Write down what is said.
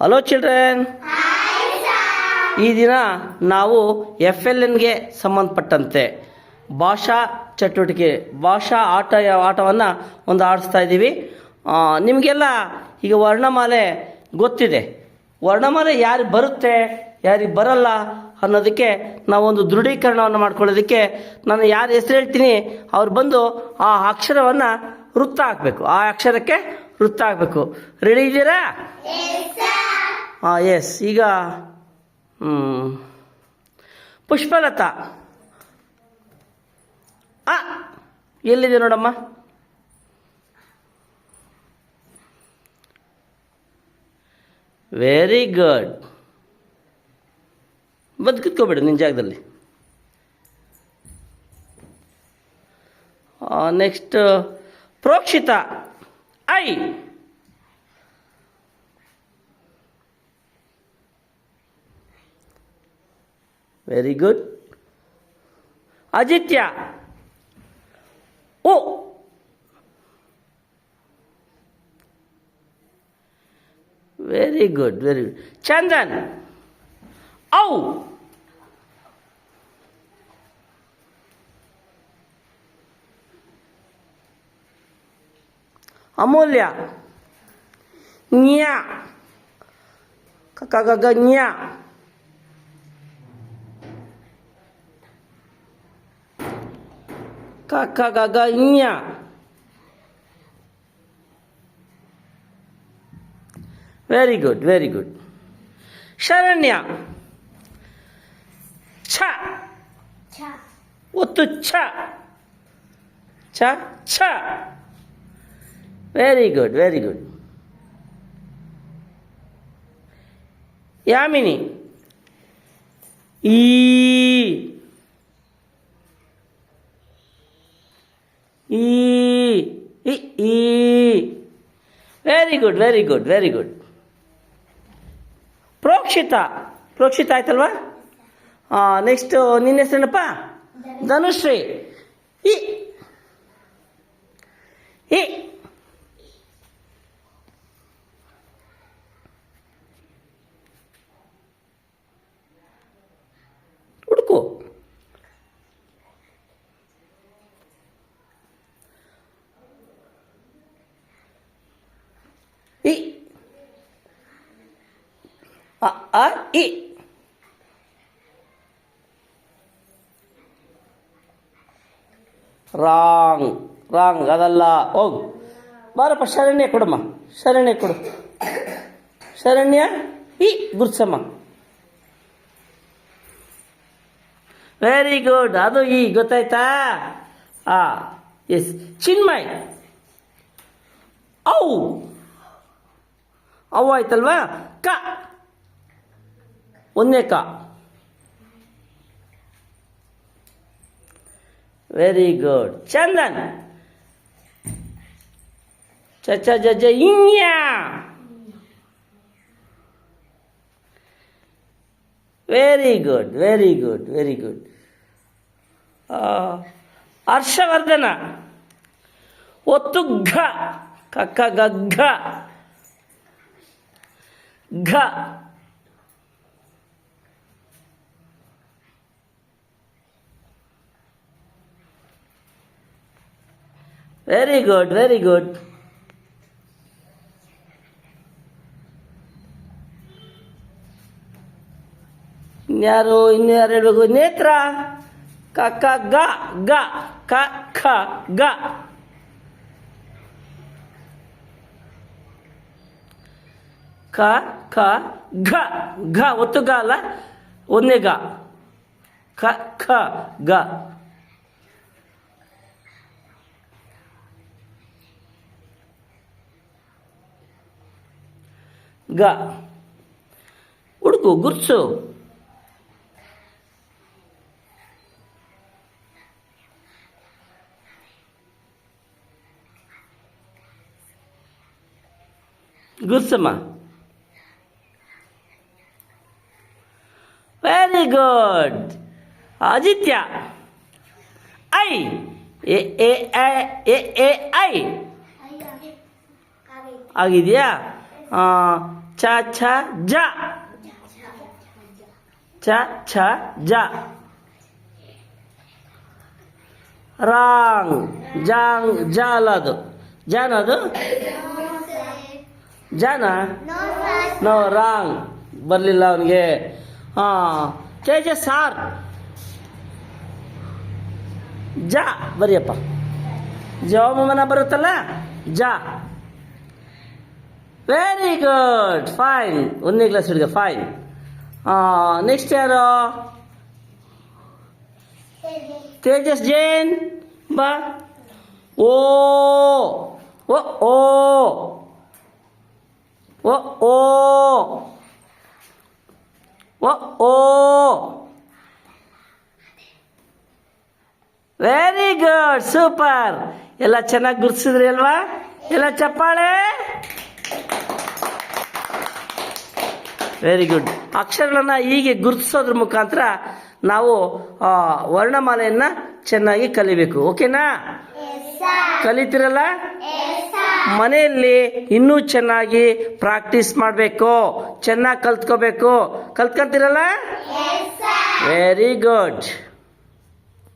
Hello children ಈ ದಿನ ನಾವು ಎಫ್ ಎಲ್ ಎನ್ಗೆ ಸಂಬಂಧಪಟ್ಟಂತೆ ಭಾಷಾ ಚಟುವಟಿಕೆ, ಭಾಷಾ ಆಟ, ಆಟವನ್ನು ಒಂದು ಆಡಿಸ್ತಾ ಇದ್ದೀವಿ. ನಿಮಗೆಲ್ಲ ಈಗ ವರ್ಣಮಾಲೆ ಗೊತ್ತಿದೆ. ವರ್ಣಮಾಲೆ ಯಾರಿಗೆ ಬರುತ್ತೆ, ಯಾರಿಗೆ ಬರಲ್ಲ ಅನ್ನೋದಕ್ಕೆ ನಾವೊಂದು ದೃಢೀಕರಣವನ್ನು ಮಾಡ್ಕೊಳ್ಳೋದಕ್ಕೆ ನಾನು ಯಾರು ಹೆಸರು ಹೇಳ್ತೀನಿ, ಅವ್ರು ಬಂದು ಆ ಅಕ್ಷರವನ್ನು ವೃತ್ತ ಹಾಕಬೇಕು. ಆ ಅಕ್ಷರಕ್ಕೆ ವೃತ್ತ ಹಾಕಬೇಕು. ರೆಡಿ ಇದ್ದೀರಾ? ಎಸ್ ಈಗ. ಪುಷ್ಪಲತಾ. ಆ, ಎಲ್ಲಿದೆ ನೋಡಮ್ಮ? ವೆರಿ ಗುಡ್ ಬಂದು ನಿಮ್ಮ ನಿನ್ನ ಜಾಗದಲ್ಲಿ. ನೆಕ್ಸ್ಟ್ ಪ್ರೋಕ್ಷಿತ. ಐ. Very good. Ajitya. Oh. Very good, very good. Chandan. Oh. Amolya. Nya. Kakagaga nya. kakagaganya. Very good, very good. Sharanya. Cha. Cha. Ottu cha. Cha, cha. Very good, very good. Yamini. E. ಈ very good very good very good Prokshita Prokshita ಆಯ್ತಲ್ವಾ? Next ನಿನ್ನ ಹೆಸರೇನಪ್ಪ? Dhanushree. E ಈ. ಹುಡುಕು. ಅ ಆ E wrong wrong ಅದಲ್ಲ ಹೋಗು ಬಾರಪ್ಪ ಶರಣ್ಯ ಕೊಡಮ್ಮ ಶರಣ್ಯ ಕೊಡು ಶರಣ್ಯ ಇ ಗುರ್ಸಮ್ಮ ವೆರಿ ಗುಡ್ ಅದು ಈ ಗೊತ್ತಾಯ್ತಾ ಆ ಎಸ್ ಚಿನ್ಮಯ್ ಔ ಅವು ಆಯ್ತಲ್ವಾ ಕ ಒಂದೇ ಕ ವೆರಿ ಗುಡ್ ಚಂದನ್ ಚಚ ಜಜ ಇನ್ಯ very good very good very good Harshavardhana ಒತ್ತು ಘ ಕಕ್ಕ ಗಗ್ಘ ಘ ವೆರಿ ಗುಡ್ ವೆರಿ ಗುಡ್ ಇನ್ಯಾರು ಇನ್ನು ಯಾರು ಹೇಳ್ಬೇಕು? ನೇತ್ರ, ಕ ಕ, ಗ ಗ, ಕ ಖ ಗ. ಕ ಖ ಘ ಘ, ಒತ್ತು ಗ ಅಲ್ಲ? ಒಂದೇ ಗ. ಖ ಖ ಗ. ಗ ಹುಡುಕು ಗುರ್ಸು ಗುರ್ಸಮ್ಮ very good Aditya I A A I A A I ಆಗಿದೆಯಾ ಚ ಛ ಜ. ಚ ಛ ಜ. ರಾಂಗ್. ಜಾಂಗ್ ಜ ಅಲ್ಲ ಅದು ಜಾನ? ಅದು ಜಾನ ನೋ, ರಾಂಗ್. ಬರಲಿಲ್ಲ ಅವನಿಗೆ. ಹಾಂ ಕೆ ಸಾರ್ ಜ, ಬರಿಯಪ್ಪ. ಜವಾಬನ ಬರುತ್ತಲ್ಲ? ಜ. ವೆರಿ ಗುಡ್ ಫೈನ್ ಒಂದನೇ ಕ್ಲಾಸ್ ಹುಡುಗ ಫೈನ್ ನೆಕ್ಸ್ಟ್ ಯಾರು? ತೇಜಸ್ ಜೈನ್. ಬಾ. ಓ. ಓ ಓ. ಓ ಓ. ಓ ಓ. ವೆರಿ ಗುಡ್ ಸೂಪರ್ ಎಲ್ಲ ಚೆನ್ನಾಗಿ ಗುರ್ಸಿದ್ರಿ ಅಲ್ವಾ? ಎಲ್ಲ ಚಪ್ಪಾಳೆ? ವೆರಿ ಗುಡ್ ಅಕ್ಷರಗಳನ್ನು ಹೀಗೆ ಗುರುತಿಸೋದ್ರ ಮುಖಾಂತರ ನಾವು ವರ್ಣಮಾಲೆಯನ್ನು ಚೆನ್ನಾಗಿ ಕಲಿಬೇಕು. ಓಕೆನಾ ಕಲಿತಿರಲ್ಲ? ಮನೆಯಲ್ಲಿ ಇನ್ನೂ ಚೆನ್ನಾಗಿ ಪ್ರಾಕ್ಟೀಸ್ ಮಾಡಬೇಕು. ಚೆನ್ನಾಗಿ ಕಲ್ತ್ಕೋಬೇಕು. ಕಲ್ತ್ಕೊಂತಿರಲ್ಲ? Very good